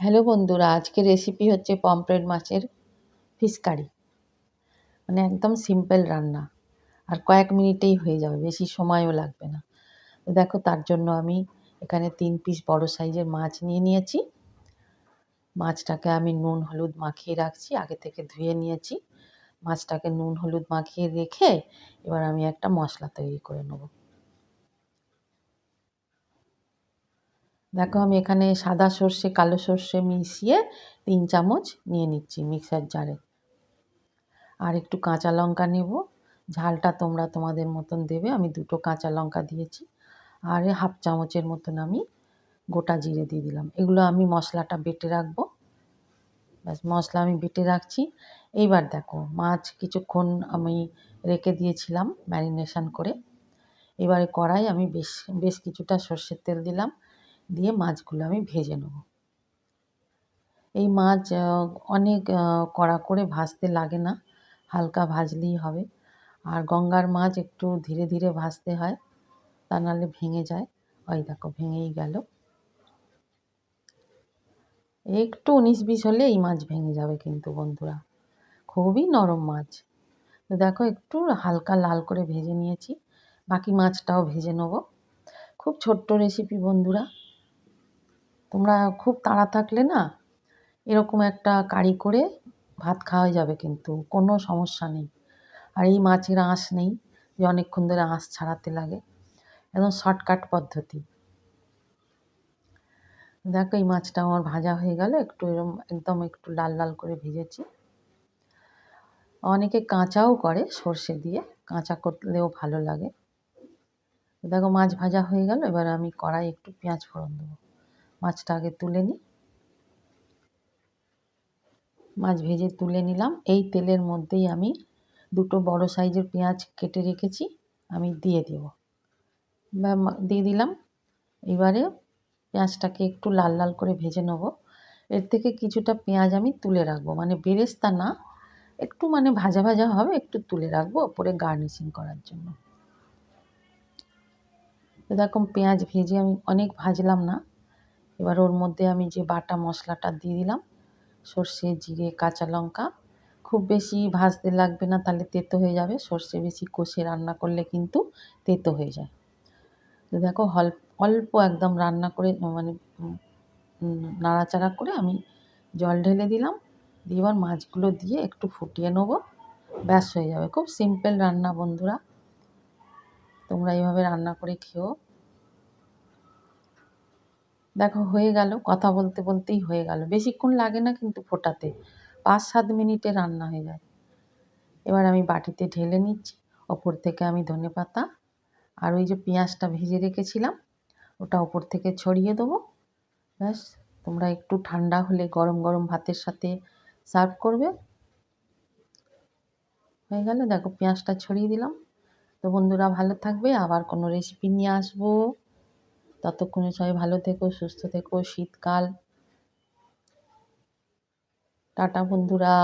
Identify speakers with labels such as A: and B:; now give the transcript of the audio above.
A: Hello বন্ধুরা আজকে recipe হচ্ছে পমফ্রেট মাছের ফিশ কারি মানে একদম সিম্পল রান্না। আর কয়েক মিনিটেই হয়ে যাবে, বেশি সময়ও লাগবে না। দেখো, তার জন্য আমি এখানে তিন পিস বড় সাইজের মাছ নিয়ে নিয়েছি। মাছটাকে আমি নুন, হলুদ মাখিয়ে রাখছি, আগে থেকে ধুয়ে নিয়েছি। মাছটাকে নুন, হলুদ মাখিয়ে রেখে এবার আমি একটা মশলা তৈরি করে নেব। দেখো আমি এখানে সাদা সর্ষে, কালো সর্ষে মিশিয়ে তিন চামচ নিয়ে নিচ্ছি মিক্সার জারে। আর একটু কাঁচা লঙ্কা নেব। ঝালটা তোমরা তোমাদের মতন দেবে। আমি দুটো কাঁচা লঙ্কা দিয়েছি। আর হাফ চামচের মতন আমি গোটা জিরে দিয়ে দিলাম। এগুলো আমি মশলাটা বেটে রাখব। ব্যাস, মশলা আমি বেটে রাখছি। এইবার দেখো, মাছ কিছুক্ষণ আমি রেখে দিয়েছিলাম ম্যারিনেশন করে। এবারে কড়াই আমি বেশ বেশ কিছুটা সর্ষের তেল দিলাম। দিয়ে মাছগুলো আমি ভেজে নেব। এই মাছ অনেক কড়া করে ভাজতে লাগে না, হালকা ভাজলেই হবে। আর গঙ্গার মাছ একটু ধীরে ধীরে ভাজতে হয়, তা নাহলে ভেঙে যায়। ওই দেখো, ভেঙেই গেল। একটু উনিশ বিশ হলে এই মাছ ভেঙে যাবে কিন্তু বন্ধুরা। খুবই নরম মাছ। তো দেখো, একটু হালকা লাল করে ভেজে নিয়েছি। বাকি মাছটাও ভেজে নেব। খুব ছোট্ট রেসিপি বন্ধুরা। তোমরা খুব তাড়া থাকলে না এরকম একটা কারি করে ভাত খাওয়া যাবে কিন্তু, কোনো সমস্যা নেই। আর এই মাছের আঁশ নেই, যে অনেকক্ষণ ধরে আঁশ ছাড়াতে লাগে। একদম শর্টকাট পদ্ধতি। দেখো এই মাছটা আমার ভাজা হয়ে গেল, একটু এরম, একদম একটু লাল লাল করে ভেজেছি। অনেকে কাঁচাও করে সর্ষে দিয়ে, কাঁচা করলেও ভালো লাগে। দেখো মাছ ভাজা হয়ে গেল, এবার আমি কড়াই একটু পেঁয়াজ ফোড়ন দেবো। মাছটা আগে তুলে নিই। মাছ ভেজে তুলে নিলাম। এই তেলের মধ্যেই আমি দুটো বড় সাইজের পেঁয়াজ কেটে রেখেছি, আমি দিয়ে দেব। দিয়ে দিলাম। এবারে পেঁয়াজটাকে একটু লাল লাল করে ভেজে নেব। এর থেকে কিছুটা পেঁয়াজ আমি তুলে রাখব। মানে বেরেস্তা না, একটু মানে ভাজা ভাজা হবে, একটু তুলে রাখব ওপরে গার্নিশিং করার জন্য। এরকম পেঁয়াজ ভেজে আমি অনেক ভাজলাম না। এবার ওর মধ্যে আমি যে বাটা মশলাটা দিয়ে দিলাম, সর্ষে, জিরে, কাঁচা লঙ্কা। খুব বেশি ভাজতে লাগবে না, তাহলে তেতো হয়ে যাবে। সর্ষে বেশি কষে রান্না করলে কিন্তু তেতো হয়ে যায়। তো দেখো অল্প একদম রান্না করে মানে নাড়াচাড়া করে আমি জল ঢেলে দিলাম। দিয়ে এবার মাছগুলো দিয়ে একটু ফুটিয়ে নেব। ব্যাস হয়ে যাবে। খুব সিম্পল রান্না বন্ধুরা। তোমরা এইভাবে রান্না করে খেও। দেখো হয়ে গেল, কথা বলতে বলতেই হয়ে গেল। বেশিক্ষণ লাগে না কিন্তু ফোটাতে। পাঁচ সাত মিনিটে রান্না হয়ে যায়। এবার আমি বাটিতে ঢেলে নিচ্ছি। ওপর থেকে আমি ধনে পাতা আর ওই যে পেঁয়াজটা ভেজে রেখেছিলাম, ওটা ওপর থেকে ছড়িয়ে দেবো। ব্যাস, তোমরা একটু ঠান্ডা হলে গরম গরম ভাতের সাথে সার্ভ করবে। হয়ে গেল, দেখো পেঁয়াজটা ছড়িয়ে দিলাম। তো বন্ধুরা ভালো থাকবে, আবার কোনো রেসিপি নিয়ে আসব। ততক্ষণে সবাই ভালো থেকো সুস্থ থেকো শীতকাল। টাটা বন্ধুরা।